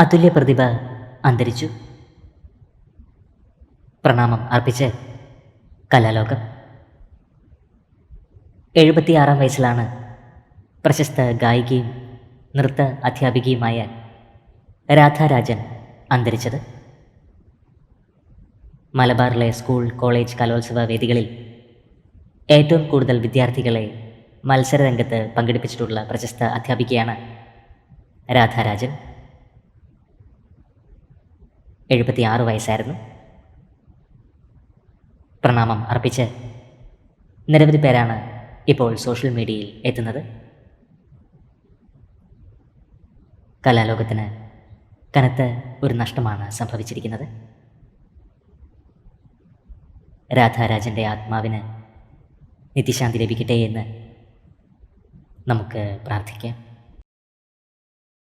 അതുല്യ പ്രതിഭ അന്തരിച്ചു. പ്രണാമം അർപ്പിച്ച് കലാലോകം. എഴുപത്തിയാറാം വയസ്സിലാണ് പ്രശസ്ത ഗായികയും നൃത്ത അധ്യാപികയുമായ രാധാരാജൻ അന്തരിച്ചത്. മലബാറിലെ സ്കൂൾ കോളേജ് കലോത്സവ വേദികളിൽ ഏറ്റവും കൂടുതൽ വിദ്യാർത്ഥികളെ മത്സരരംഗത്ത് പങ്കെടുപ്പിച്ചിട്ടുള്ള പ്രശസ്ത അധ്യാപികയാണ് രാധാരാജൻ. എഴുപത്തിയാറ് വയസ്സായിരുന്നു. പ്രണാമം അർപ്പിച്ച് നിരവധി പേരാണ് ഇപ്പോൾ സോഷ്യൽ മീഡിയയിൽ എത്തുന്നത്. കലാലോകത്തിന് കനത്ത ഒരു നഷ്ടമാണ് സംഭവിച്ചിരിക്കുന്നത്. രാധാരാജന്റെ ആത്മാവിന് നിത്യശാന്തി ലഭിക്കട്ടെ എന്ന് നമുക്ക് പ്രാർത്ഥിക്കാം.